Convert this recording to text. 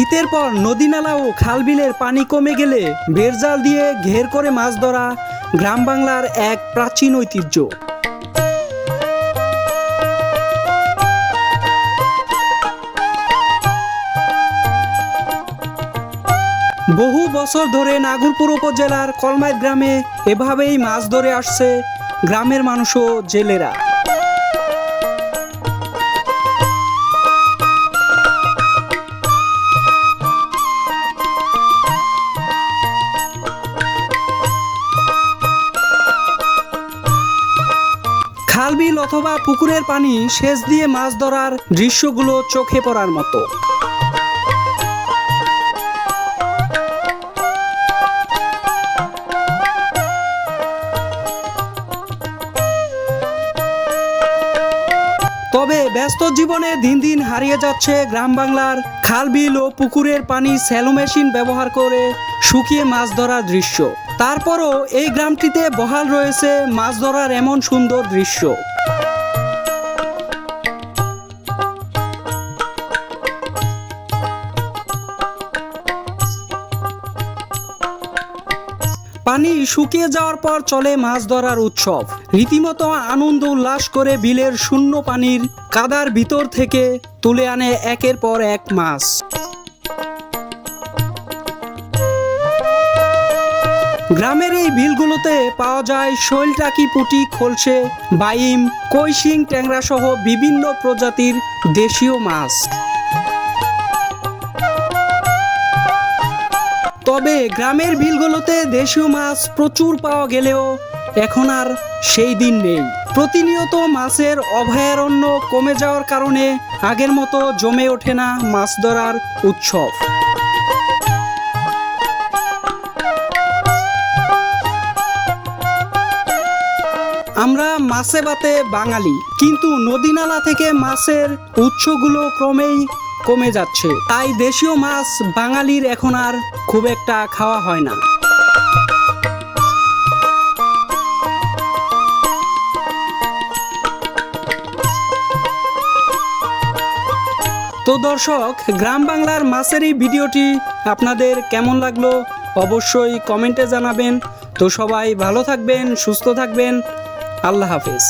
শীতের পর নদী নালা ও খালবিলের পানি কমে গেলে বেরজাল দিয়ে ঘের করে মাছ ধরা গ্রাম বাংলার এক প্রাচীন ঐতিহ্য। বহু বছর ধরে নাগরপুর উপজেলার কলমাইত গ্রামে এভাবেই মাছ ধরে আসছে গ্রামের মানুষ ও জেলেরা। খালবিল অথবা পুকুরের পানি সেচ দিয়ে মাছ ধরার দৃশ্যগুলো চোখে পড়ার মতো। তবে ব্যস্ত জীবনে দিন দিন হারিয়ে যাচ্ছে গ্রাম বাংলার খাল, বিল ও পুকুরের পানি স্যালো মেশিন ব্যবহার করে শুকিয়ে মাছ ধরার দৃশ্য। তারপরও এই গ্রামটিতে বহাল রয়েছে মাছ ধরার এমন সুন্দর দৃশ্য। পানি শুকিয়ে যাওয়ার পর চলে মাছ ধরার উৎসব। রীতিমতো আনন্দ উল্লাস করে বিলের শূন্য পানির কাদার ভিতর থেকে তুলে আনে একের পর এক মাছ। গ্রামের এই বিলগুলোতে পাওয়া যায় শৈলটাকি পুটি, খোলসে, বাইম, কৈশিং ট্যাংরা সহ বিভিন্ন প্রজাতির দেশীয় মাছ। তবে গ্রামের বিলগুলোতে দেশীয় মাছ প্রচুর পাওয়া গেলেও এখন আর সেই দিন নেই। প্রতিনিয়ত মাছের অভয়ারণ্য কমে যাওয়ার কারণে আগের মতো জমে ওঠে না মাছ ধরার উৎসব। আমরা মাছে ভাতে বাঙালি, কিন্তু নদী নালা থেকে মাছের উৎসগুলো ক্রমেই কমে যাচ্ছে। তাই দেশীয় মাছ বাঙালির এখন আর খুব একটা খাওয়া হয় না। তো দর্শক, গ্রাম বাংলার মাছের এই ভিডিওটি আপনাদের কেমন লাগল অবশ্যই কমেন্টে জানাবেন। তো সবাই ভালো থাকবেন, সুস্থ থাকবেন। আল্লাহ হাফেজ।